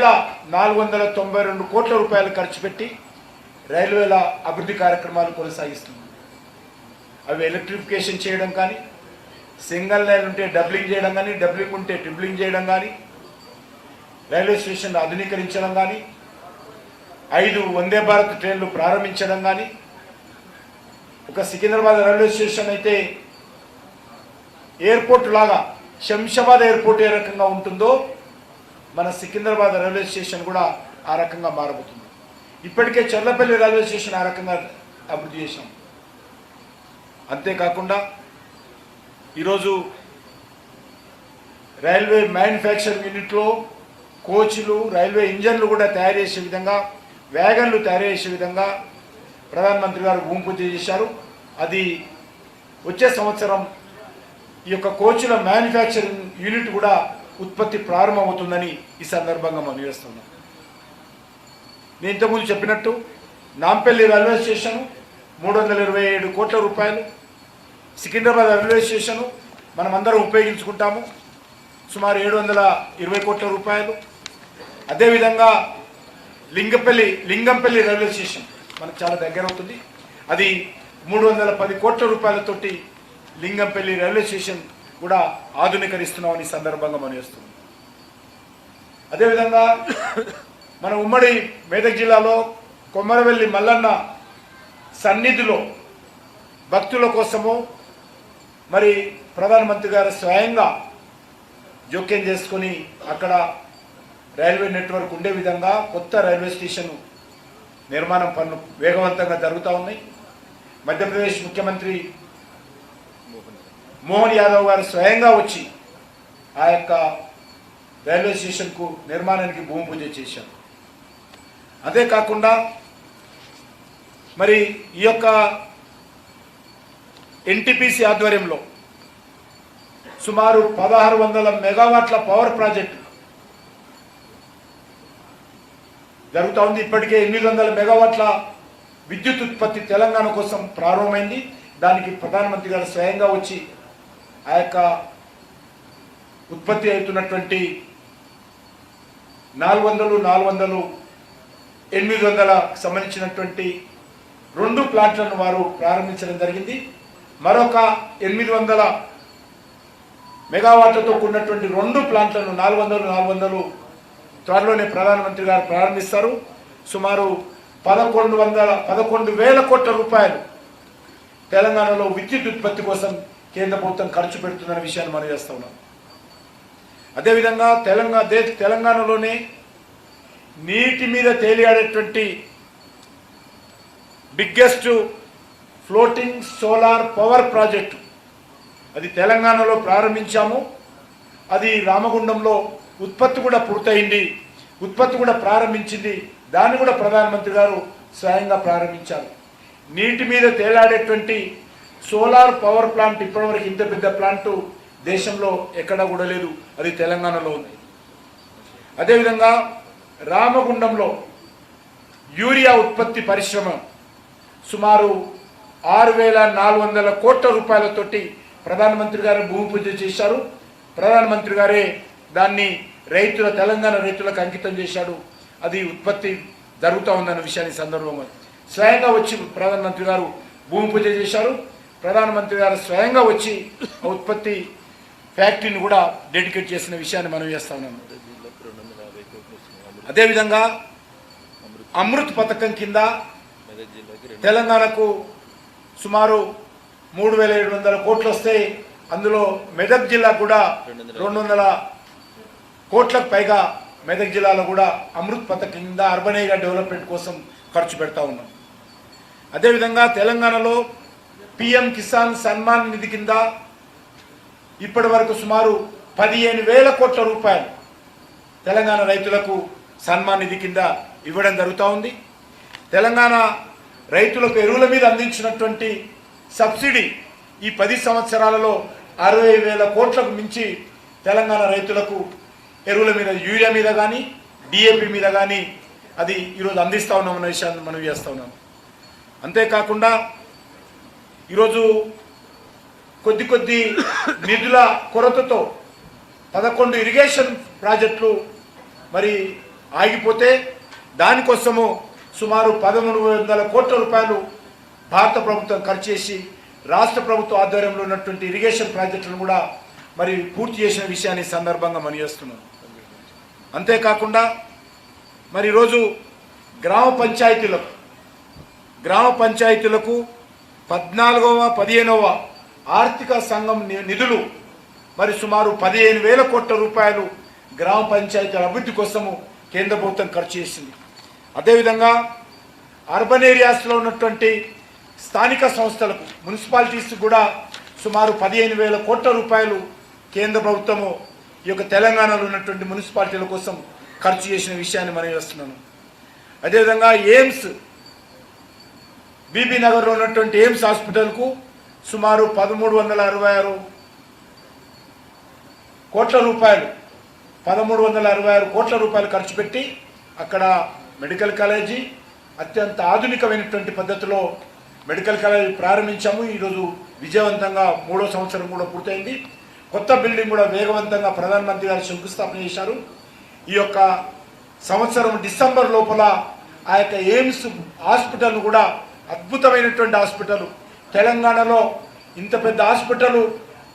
వేల నాలుగు వందల తొంభై రెండు కోట్ల రూపాయలు ఖర్చు పెట్టి రైల్వేల అభివృద్ధి కార్యక్రమాలు కొనసాగిస్తుంది. అవి ఎలక్ట్రిఫికేషన్ చేయడం కానీ సింగల్ లైన్ ఉంటే డబ్లింగ్ చేయడం కానీ డబ్లింగ్ ఉంటే ట్రిబ్లింగ్ చేయడం కానీ రైల్వే స్టేషన్లు ఆధునీకరించడం కానీ ఐదు వందే భారత్ ట్రైన్లు ప్రారంభించడం కానీ ఒక సికింద్రాబాద్ రైల్వే స్టేషన్ అయితే ఎయిర్పోర్ట్ లాగా శంషాబాద్ ఎయిర్పోర్ట్ ఏ రకంగా ఉంటుందో మన సికింద్రాబాద్ రైల్వే స్టేషన్ కూడా ఆ రకంగా మారబోతుంది. ఇప్పటికే చర్లపల్లి రైల్వే స్టేషన్ ఆ రకంగా అభివృద్ధి చేశాం. అంతేకాకుండా ఈరోజు రైల్వే మ్యానుఫ్యాక్చరింగ్ యూనిట్లో కోచ్లు రైల్వే ఇంజన్లు కూడా తయారు చేసే విధంగా వ్యాగన్లు తయారు చేసే విధంగా ప్రధానమంత్రి గారు భూమి పూజ చేశారు. అది వచ్చే సంవత్సరం ఈ యొక్క కోచ్ల మ్యానుఫ్యాక్చరింగ్ యూనిట్ కూడా ఉత్పత్తి ప్రారంభమవుతుందని ఈ సందర్భంగా మనం చేస్తున్నాం నేను ఇంతకుముందు చెప్పినట్టు నాంపల్లి రైల్వే స్టేషన్ మూడు వందల ఇరవై ఏడు కోట్ల రూపాయలు సికింద్రాబాద్ రైల్వే స్టేషను మనం అందరం ఉపయోగించుకుంటాము సుమారు ఏడు వందల ఇరవై కోట్ల రూపాయలు. అదేవిధంగా లింగపల్లి లింగంపల్లి రైల్వే స్టేషన్ మనకు చాలా దగ్గర అవుతుంది అది మూడు వందల పది కోట్ల రూపాయలతోటి లింగంపల్లి రైల్వే స్టేషన్ కూడా ఆధునీకరిస్తున్నామని సందర్భంగా మనం వేస్తుంది అదేవిధంగా మన ఉమ్మడి మేదక్ జిల్లాలో కొమ్మరవెల్లి మల్లన్న సన్నిధిలో భక్తుల కోసము మరి ప్రధానమంత్రి గారు స్వయంగా జోక్యం చేసుకొని అక్కడ రైల్వే నెట్వర్క్ ఉండే విధంగా కొత్త రైల్వే స్టేషన్ నిర్మాణం పనులు వేగవంతంగా జరుగుతూ ఉన్నాయి. మధ్యప్రదేశ్ ముఖ్యమంత్రి మోహన్ యాదవ్ గారు స్వయంగా వచ్చి ఆ యొక్క రైల్వే స్టేషన్కు నిర్మాణానికి భూమి పూజ చేశారు. అదే కాకుండా మరి ఈ యొక్క ఎన్టీపీసీ ఆధ్వర్యంలో సుమారు పదహారు వందల మెగావాట్ల పవర్ ప్రాజెక్టు జరుగుతూ ఉంది. ఇప్పటికే ఎనిమిది వందల మెగావాట్ల విద్యుత్ ఉత్పత్తి తెలంగాణ కోసం ప్రారంభమైంది. దానికి ప్రధానమంత్రి గారు స్వయంగా వచ్చి ఆ యొక్క ఉత్పత్తి అవుతున్నటువంటి నాలుగు వందలు నాలుగు వందలు ఎనిమిది వందల సంబంధించినటువంటి రెండు ప్లాంట్లను వారు ప్రారంభించడం జరిగింది. మరొక ఎనిమిది వందల మెగావాట్లతో కూడినటువంటి రెండు ప్లాంట్లను నాలుగు వందలు నాలుగు వందలు త్వరలోనే ప్రధానమంత్రి గారు ప్రారంభిస్తారు. సుమారు పదకొండు వందల పదకొండు వేల కోట్ల రూపాయలు తెలంగాణలో విద్యుత్ ఉత్పత్తి కోసం కేంద్ర ప్రభుత్వం ఖర్చు పెడుతుందనే విషయాన్ని మనం చేస్తూ ఉన్నాం. అదేవిధంగా తెలంగాణ దే తెలంగాణలోనే నీటి మీద తేలియాడేటువంటి biggest floating solar power project అది తెలంగాణలో ప్రారంభించాము. అది రామగుండంలో ఉత్పత్తి కూడా పూర్తయింది. ఉత్పత్తి కూడా ప్రారంభించింది. దాన్ని కూడా ప్రధానమంత్రి గారు స్వయంగా ప్రారంభించారు. నీటి మీద తేలాడేటువంటి సోలార్ పవర్ ప్లాంట్ ఇప్పటివరకు ఇంత పెద్ద ప్లాంటు దేశంలో ఎక్కడా కూడా లేదు. అది తెలంగాణలో ఉంది. అదేవిధంగా రామగుండంలో యూరియా ఉత్పత్తి పరిశ్రమ సుమారు ఆరు వేల నాలుగు వందల కోట్ల రూపాయలతోటి ప్రధానమంత్రి గారు భూమి పూజ చేశారు. ప్రధానమంత్రి గారే దాన్ని రైతుల తెలంగాణ రైతులకు అంకితం చేశాడు. అది ఉత్పత్తి జరుగుతూ ఉందన్న విషయాన్ని సందర్భంగా స్వయంగా వచ్చి ప్రధానమంత్రి గారు భూమి పూజ చేశారు. ప్రధానమంత్రి గారు స్వయంగా వచ్చి ఆ ఉత్పత్తి ఫ్యాక్టరీని కూడా డెడికేట్ చేసిన విషయాన్ని మనం చేస్తా అదేవిధంగా అమృత్ పథకం కింద తెలంగాణకు సుమారు మూడు వేల ఏడు వందల కోట్లు వస్తాయి అందులో మెదక్ జిల్లా కూడా రెండు వందల కోట్లకు పైగా మెదక్ జిల్లాలో కూడా అమృత్ పథకం కింద అర్బనైగా డెవలప్మెంట్ కోసం ఖర్చు పెడతా ఉన్నాం. అదేవిధంగా తెలంగాణలో పిఎం కిసాన్ సన్మాన్ నిధి కింద ఇప్పటి వరకు సుమారు పదిహేను వేల కోట్ల రూపాయలు తెలంగాణ రైతులకు సన్మాన్ నిధి కింద ఇవ్వడం జరుగుతూ ఉంది. తెలంగాణ రైతులకు ఎరువుల మీద అందించినటువంటి సబ్సిడీ ఈ పది సంవత్సరాలలో అరవై వేల కోట్లకు మించి తెలంగాణ రైతులకు ఎరువుల మీద యూరియా మీద కానీ డిఏపి మీద కానీ అది ఈరోజు అందిస్తూ ఉన్నామన్న విషయాన్ని మనం చేస్తూ ఉన్నాం. అంతేకాకుండా ఈరోజు కొద్ది కొద్ది నిధుల కొరతతో పదకొండు ఇరిగేషన్ ప్రాజెక్టులు మరి ఆగిపోతే దానికోసము సుమారు పదమూడు వందల కోట్ల రూపాయలు భారత ప్రభుత్వం ఖర్చు చేసి రాష్ట్ర ప్రభుత్వ ఆధ్వర్యంలో ఉన్నటువంటి ఇరిగేషన్ ప్రాజెక్టులను కూడా మరి పూర్తి చేసిన విషయాన్ని సందర్భంగా మనయేస్తున్నాను అంతేకాకుండా మరి ఈరోజు గ్రామ పంచాయతీలకు గ్రామ పంచాయతీలకు పద్నాలుగవ పదిహేనవ ఆర్థిక సంఘం ని- నిధులు. మరి సుమారు పదిహేను వేల కోట్ల రూపాయలు గ్రామ పంచాయతీల అభివృద్ధి కోసము కేంద్ర ప్రభుత్వం ఖర్చు చేసింది. అదేవిధంగా అర్బన్ ఏరియాస్లో ఉన్నటువంటి స్థానిక సంస్థలకు మున్సిపాలిటీస్ కూడా సుమారు పదిహేను వేల కోట్ల రూపాయలు కేంద్ర ప్రభుత్వము ఈ యొక్క తెలంగాణలో ఉన్నటువంటి మున్సిపాలిటీల కోసం ఖర్చు చేసిన విషయాన్ని మనం చేస్తున్నాను అదేవిధంగా ఎయిమ్స్ బీబీ నగర్లో ఉన్నటువంటి ఎయిమ్స్ హాస్పిటల్కు సుమారు పదమూడు వందల అరవై ఆరు కోట్ల రూపాయలు పదమూడు వందల అరవై ఆరు కోట్ల రూపాయలు ఖర్చు పెట్టి అక్కడ మెడికల్ కాలేజీ అత్యంత ఆధునికమైనటువంటి పద్ధతిలో మెడికల్ కాలేజీ ప్రారంభించాము. ఈరోజు విజయవంతంగా మూడో సంవత్సరం కూడా పూర్తయింది. కొత్త బిల్డింగ్ కూడా వేగవంతంగా ప్రధానమంత్రి గారు శంకుస్థాపన చేశారు. ఈ యొక్క సంవత్సరం డిసెంబర్ లోపల ఆ యొక్క ఎయిమ్స్ హాస్పిటల్ కూడా అద్భుతమైనటువంటి హాస్పిటల్. తెలంగాణలో ఇంత పెద్ద హాస్పిటల్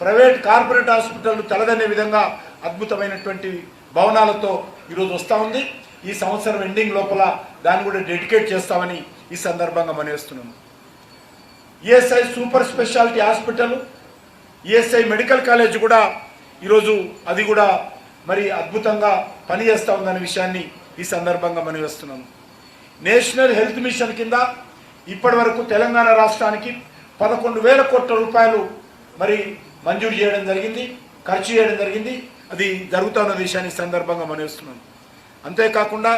ప్రైవేట్ కార్పొరేట్ హాస్పిటల్ తలదనే విధంగా అద్భుతమైనటువంటి భవనాలతో ఈరోజు వస్తూ ఉంది. ఈ సంవత్సరం ఎండింగ్ లోపల దాన్ని కూడా డెడికేట్ చేస్తామని ఈ సందర్భంగా మనవేస్తున్నాను. ESI super speciality hospital ESI medical college కూడా ఈరోజు అది కూడా మరి అద్భుతంగా పనిచేస్తూ ఉందనే విషయాన్ని ఈ సందర్భంగా మనం వేస్తున్నాము నేషనల్ హెల్త్ మిషన్ కింద ఇప్పటి వరకు తెలంగాణ రాష్ట్రానికి పదకొండు వేల కోట్ల రూపాయలు మరి మంజూరు చేయడం జరిగింది ఖర్చు చేయడం జరిగింది. అది జరుగుతున్న విషయాన్ని సందర్భంగా మనం అంతేకాకుండా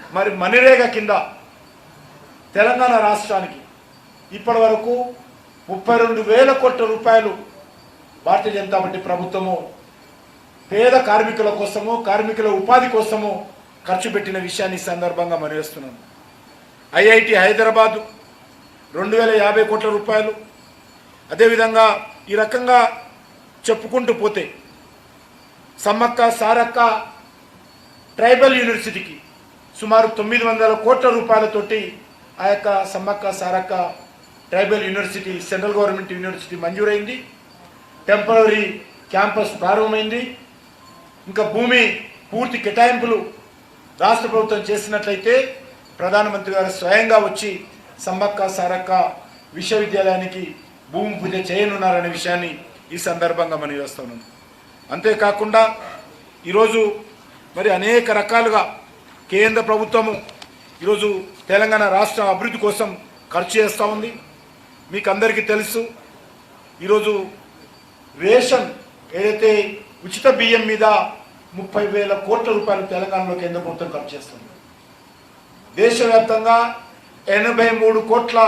మరి మనిరేగ కింద తెలంగాణ రాష్ట్రానికి ఇప్పటి వరకు ముప్పై రెండు వేల కోట్ల రూపాయలు భారతీయ జనతా పార్టీ ప్రభుత్వము పేద కార్మికుల కోసము కార్మికుల ఉపాధి కోసము ఖర్చు పెట్టిన విషయాన్ని సందర్భంగా మనవేస్తున్నాను ఐఐటి హైదరాబాదు రెండు వేల యాభై కోట్ల రూపాయలు. అదేవిధంగా ఈ రకంగా చెప్పుకుంటూ పోతే సమ్మక్క సారక్క ట్రైబల్ యూనివర్సిటీకి సుమారు తొమ్మిది వందల కోట్ల రూపాయలతోటి ఆ యొక్క Sammakka Sarakka tribal university central government university మంజూరైంది. Temporary campus ప్రారంభమైంది. ఇంకా భూమి పూర్తి కేటాయింపులు రాష్ట్ర ప్రభుత్వం చేసినట్లయితే ప్రధానమంత్రి గారు స్వయంగా వచ్చి సమ్మక్క సారక్క విశ్వవిద్యాలయానికి భూమి పూజ చేయనున్నారనే విషయాన్ని ఈ సందర్భంగా మనం చేస్తున్నాం అంతేకాకుండా ఈరోజు మరి అనేక రకాలుగా కేంద్ర ప్రభుత్వము ఈరోజు తెలంగాణ రాష్ట్ర అభివృద్ధి కోసం ఖర్చు చేస్తూ ఉంది. మీకు అందరికీ తెలుసు ఈరోజు రేషన్ ఏదైతే ఉచిత బియ్యం మీద ముప్పై వేల కోట్ల రూపాయలు తెలంగాణలో కేంద్ర ప్రభుత్వం ఖర్చు చేస్తుంది. దేశవ్యాప్తంగా ఎనభై మూడు కోట్ల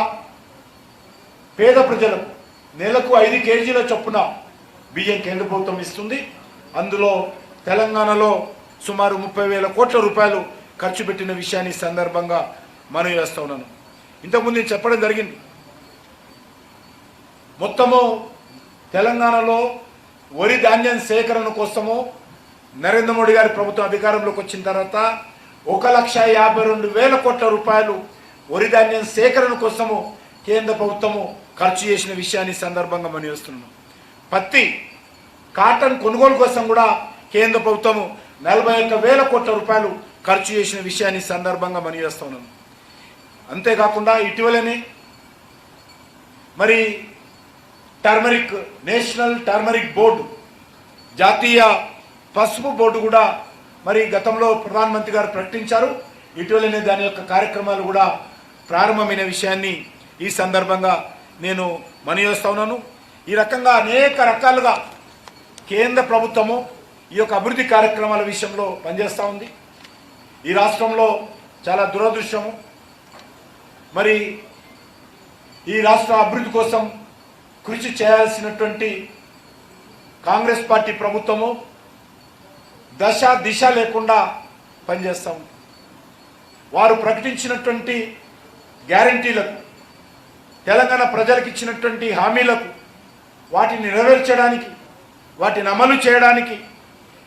పేద ప్రజలకు నెలకు ఐదు కేజీల చొప్పున బియ్యం కేంద్ర ప్రభుత్వం ఇస్తుంది. అందులో తెలంగాణలో సుమారు ముప్పై వేల కోట్ల రూపాయలు ఖర్చు పెట్టిన విషయాన్ని సందర్భంగా మనం చేస్తా ఉన్నాను. ఇంతకుముందు నేను చెప్పడం జరిగింది. మొత్తము తెలంగాణలో వరి ధాన్యం సేకరణ కోసము నరేంద్ర మోడీ గారి ప్రభుత్వం అధికారంలోకి వచ్చిన తర్వాత ఒక లక్ష యాభై రెండు వేల కోట్ల రూపాయలు వరి ధాన్యం సేకరణ కోసము కేంద్ర ప్రభుత్వము ఖర్చు చేసిన విషయాన్ని సందర్భంగా మనం వస్తున్నాం పత్తి కాటన్ కొనుగోలు కోసం కూడా కేంద్ర ప్రభుత్వము నలభై ఒక్క వేల కోట్ల రూపాయలు ఖర్చు చేసిన విషయాన్ని సందర్భంగా మనం చేస్తున్నాం అంతేకాకుండా ఇటీవలనే మరి టర్మరిక్ నేషనల్ టర్మరిక్ బోర్డు జాతీయ పసుపు బోర్డు కూడా మరి గతంలో ప్రధానమంత్రి గారు ప్రకటించారు. ఇటీవలనే దాని యొక్క కార్యక్రమాలు కూడా ప్రారంభమైన విషయాన్ని ఈ సందర్భంగా నేను మనయోస్తా ఉన్నాను. ఈ రకంగా అనేక రకాలుగా కేంద్ర ప్రభుత్వము ఈ యొక్క అభివృద్ధి కార్యక్రమాల విషయంలో పనిచేస్తూ ఉంది. ఈ రాష్ట్రంలో చాలా దురదృష్టము. మరి ఈ రాష్ట్ర అభివృద్ధి కోసం కృషి చేయాల్సినటువంటి కాంగ్రెస్ పార్టీ ప్రభుత్వము దశ దిశ లేకుండా పనిచేస్తూ ఉంది వారు ప్రకటించినటువంటి గ్యారంటీలకు తెలంగాణ ప్రజలకు ఇచ్చినటువంటి హామీలకు వాటిని నెరవేర్చడానికి వాటిని అమలు చేయడానికి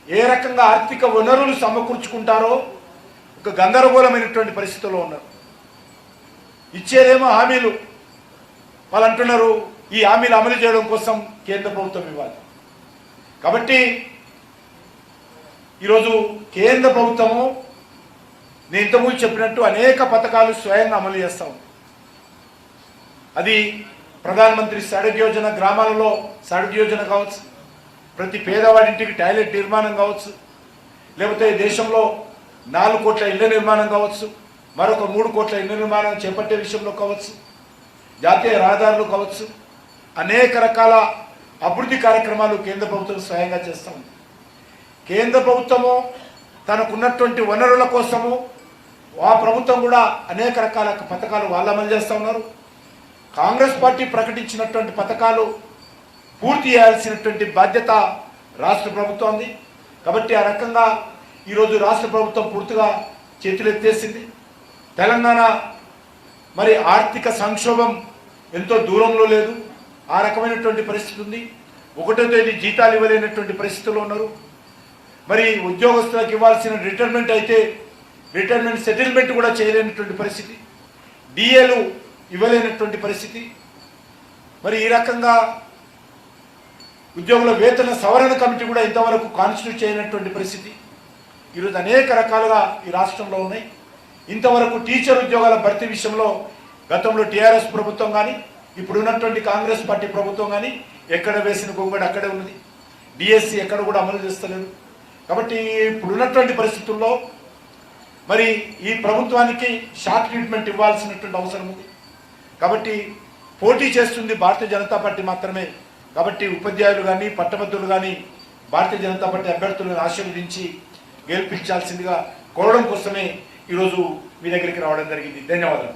ఏ రకంగా ఆర్థిక వనరులు సమకూర్చుకుంటారో ఒక గందరగోళమైనటువంటి పరిస్థితుల్లో ఉన్నారు. ఇచ్చేదేమో హామీలు. వాళ్ళు అంటున్నారు ఈ హామీలు అమలు చేయడం కోసం కేంద్ర ప్రభుత్వం ఇవ్వాలి. కాబట్టి ఈరోజు కేంద్ర ప్రభుత్వము నేను ఇంతకుముందు చెప్పినట్టు అనేక పథకాలు స్వయంగా అమలు చేస్తా ఉంది. అది ప్రధానమంత్రి సడక్ యోజన గ్రామాలలో సడక్ యోజన కావచ్చు ప్రతి పేదవాడింటికి టాయిలెట్ నిర్మాణం కావచ్చు లేకపోతే దేశంలో నాలుగు కోట్ల ఇళ్ళ నిర్మాణం కావచ్చు మరొక మూడు కోట్ల ఇళ్ళ నిర్మాణం చేపట్టే విషయంలో కావచ్చు జాతీయ రహదారులు కావచ్చు అనేక రకాల అభివృద్ధి కార్యక్రమాలు కేంద్ర ప్రభుత్వం స్వయంగా చేస్తూ ఉంది. కేంద్ర ప్రభుత్వము తనకున్నటువంటి వనరుల కోసము ఆ ప్రభుత్వం కూడా అనేక రకాల పథకాలు వాళ్ళు అమలు చేస్తూ ఉన్నారు. కాంగ్రెస్ పార్టీ ప్రకటించినటువంటి పథకాలు పూర్తి చేయాల్సినటువంటి బాధ్యత రాష్ట్ర ప్రభుత్వంది. కాబట్టి ఆ రకంగా ఈరోజు రాష్ట్ర ప్రభుత్వం పూర్తిగా చేతులెత్తేసింది. తెలంగాణ మరి ఆర్థిక సంక్షోభం ఎంతో దూరంలో లేదు. ఆ రకమైనటువంటి పరిస్థితి ఉంది. ఒకటో తేదీ జీతాలు ఇవ్వలేనటువంటి పరిస్థితుల్లో ఉన్నారు. మరి ఉద్యోగస్తులకు ఇవ్వాల్సిన రిటైర్మెంట్ అయితే రిటైర్మెంట్ సెటిల్మెంట్ కూడా చేయలేనటువంటి పరిస్థితి. డిఏలు ఇవ్వలేనటువంటి పరిస్థితి. మరి ఈ రకంగా ఉద్యోగుల వేతన సవరణ కమిటీ కూడా ఇంతవరకు కాన్స్టిట్యూట్ చేయనటువంటి పరిస్థితి. ఈరోజు అనేక రకాలుగా ఈ రాష్ట్రంలో ఉన్నాయి. ఇంతవరకు టీచర్ ఉద్యోగాల భర్తీ విషయంలో గతంలో టీఆర్ఎస్ ప్రభుత్వం కానీ ఇప్పుడున్నటువంటి కాంగ్రెస్ పార్టీ ప్రభుత్వం కానీ ఎక్కడ వేసిన గొంగడు అక్కడే ఉన్నది. డిఎస్సి ఎక్కడ కూడా అమలు చేస్తలేదు. కాబట్టి ఇప్పుడు ఉన్నటువంటి పరిస్థితుల్లో మరి ఈ ప్రభుత్వానికి షార్ట్ ట్రీట్మెంట్ ఇవ్వాల్సినటువంటి అవసరం ఉంది. కాబట్టి పోటీ చేస్తుంది భారతీయ జనతా పార్టీ మాత్రమే. కాబట్టి ఉపాధ్యాయులు కానీ పట్టభద్రులు కానీ భారతీయ జనతా పార్టీ అభ్యర్థులను ఆశీర్వదించి గెలిపించాల్సిందిగా కోరడం కోసమే ఈరోజు మీ దగ్గరికి రావడం జరిగింది. ధన్యవాదాలు.